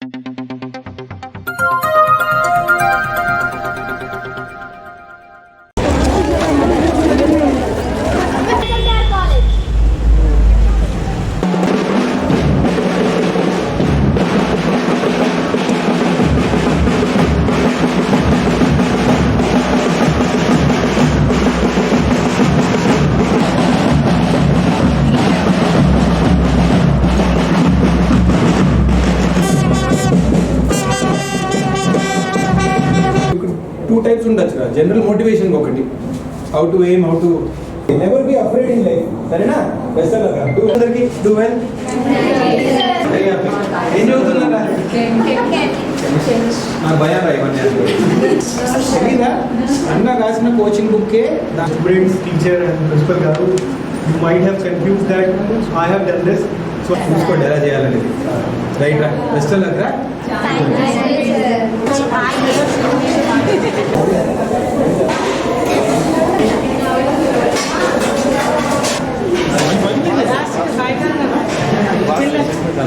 Two ఉండొచ్చు general motivation ఒకటి. How to aim how to never be afraid in life సరేనా? Best do అందరికి do well ఏం చదువుతున్నారా? నాకు భయం రా ఇవన్నీ అన్న రాసిన కోచింగ్ బుక్కే students, teacher, and principal garu, you might have confused that I have done this. So చూసుకోండి ఎలా చేయాలనేది. రైట్ రా? బెస్ట్ లక్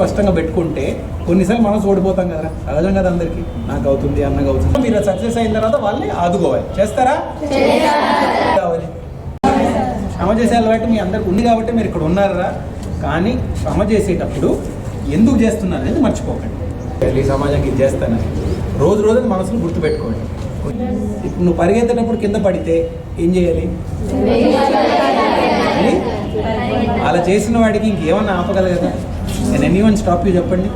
స్పష్టంగా పెట్టుకుంటే కొన్నిసార్లు మనసు ఓడిపోతాం కదా. సహజం కదా అందరికి. నాకు అవుతుంది అన్నగా అవుతుంది. మీరు సక్సెస్ అయిన తర్వాత వాళ్ళని ఆదుకోవాలి. చేస్తారా? కావాలి శ్రమ చేసే అలవాటు మీ అందరికి ఉంది కాబట్టి మీరు ఇక్కడ ఉన్నారా? కానీ శ్రమ చేసేటప్పుడు ఎందుకు చేస్తున్నారు అనేది మర్చిపోకండి. ఈ సమాజానికి ఇది చేస్తానని రోజు రోజు మనసును గుర్తుపెట్టుకోండి. ఇప్పుడు నువ్వు పరిగెత్తేటప్పుడు కింద పడితే ఏం చేయాలి? అని అలా చేసిన వాడికి ఇంకేమన్నా ఆపగలగదా? నేను ఎనీ వన్ స్టాప్ యూ చెప్పండి?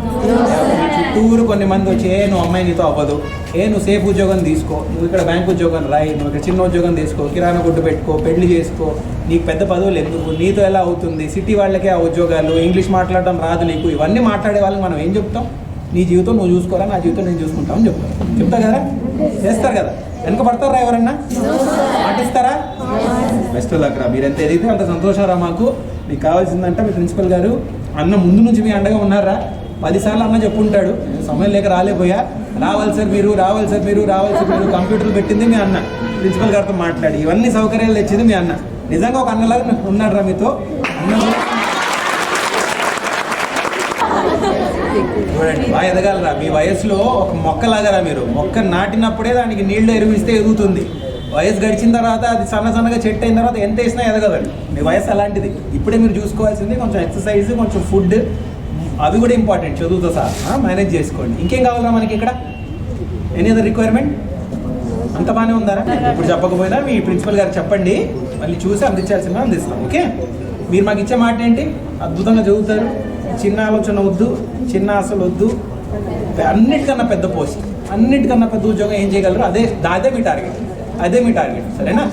చుట్టూరు కొన్ని మంది వచ్చి ఏ నువ్వు అమ్మాయి నీతో అవ్వదు. ఏ నువ్వు సేఫ్ ఉద్యోగం తీసుకో. నువ్వు ఇక్కడ బ్యాంక్ ఉద్యోగం రాయి. నువ్వు ఇక్కడ చిన్న ఉద్యోగం తీసుకో. కిరాణా గుడ్డు పెట్టుకో. పెళ్ళి చేసుకో. నీకు పెద్ద పదవులు ఎందుకు? నీతో ఎలా అవుతుంది? సిటీ వాళ్ళకే ఆ ఉద్యోగాలు ఇంగ్లీష్ మాట్లాడడం రాదు నీకు. ఇవన్నీ మాట్లాడే వాళ్ళకి మనం ఏం చెప్తాం? నీ జీవితం నువ్వు చూసుకోరా? నా జీవితం నేను చూసుకుంటామని చెప్తాం. చెప్తా కదా? చేస్తారు కదా? వెనక పడతారా ఎవరన్నా? పాటిస్తారా? బెస్ట్ లక్ రా. మీరు ఎంత ఎదిగితే అంత సంతోషం రా మాకు. మీకు కావాల్సిందంటే మీ ప్రిన్సిపల్ గారు. అన్న ముందు నుంచి మీ అండగా ఉన్నారా? పదిసార్లు అన్న చెప్పుంటాడు. సమయం లేక రాలేపోయా రావాలి సార్ మీరు రావాలి సార్ మీరు రావాలి సార్ మీరు. కంప్యూటర్లు పెట్టింది మీ అన్న. ప్రిన్సిపల్ గారితో మాట్లాడి. ఇవన్నీ సౌకర్యాలు తెచ్చింది మీ అన్న. నిజంగా ఒక అన్నలాగా ఉన్నాడు రా మీతో? అన్న చూడండి బాగా ఎదగాలరా. మీ వయసులో ఒక మొక్కలాగారా మీరు? మొక్క నాటినప్పుడే దానికి నీళ్ళు ఎరువిస్తే ఎదుగుతుంది. వయసు గడిచిన తర్వాత అది సన్న సన్నగా చెట్టు అయిన తర్వాత ఎంత వేసినా ఎదగదండి. మీ వయసు అలాంటిది. ఇప్పుడే మీరు చూసుకోవాల్సింది కొంచెం ఎక్సర్సైజ్ కొంచెం ఫుడ్ అవి కూడా ఇంపార్టెంట్ చదువుతో సహా. మేనేజ్ చేసుకోండి. ఇంకేం కావాలా మనకి ఇక్కడ? ఎనీ అదర్ రిక్వైర్మెంట్ అంత బాగానే ఉందారా? ఇప్పుడు చెప్పకపోయినా మీ ప్రిన్సిపల్ గారు చెప్పండి. మళ్ళీ చూసి అందించాల్సిన అందిస్తాం. ఓకే? మీరు మాకు ఇచ్చే మాట ఏంటి? అద్భుతంగా చదువుతారు. చిన్న ఆలోచన వద్దు. చిన్న ఆశలు వద్దు. అన్నిటికన్నా పెద్ద పోస్ట్ అన్నిటికన్నా పెద్ద ఉద్యోగం ఏం చేయగలరు? అదే అదే మీ టార్గెట్ అదే మీ టార్గెట్ సరేనా?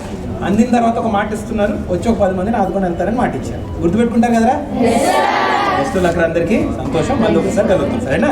అందిన తర్వాత ఒక మాట ఇస్తున్నారు వచ్చి ఒక పది మందిని ఆదుకొని వెళ్తారని మాట ఇచ్చారు. గుర్తుపెట్టుకుంటారు కదరా? వస్తువులు అక్కడ అందరికీ సంతోషం మళ్ళీ ఒకసారి కలుగుతాం సరేనా?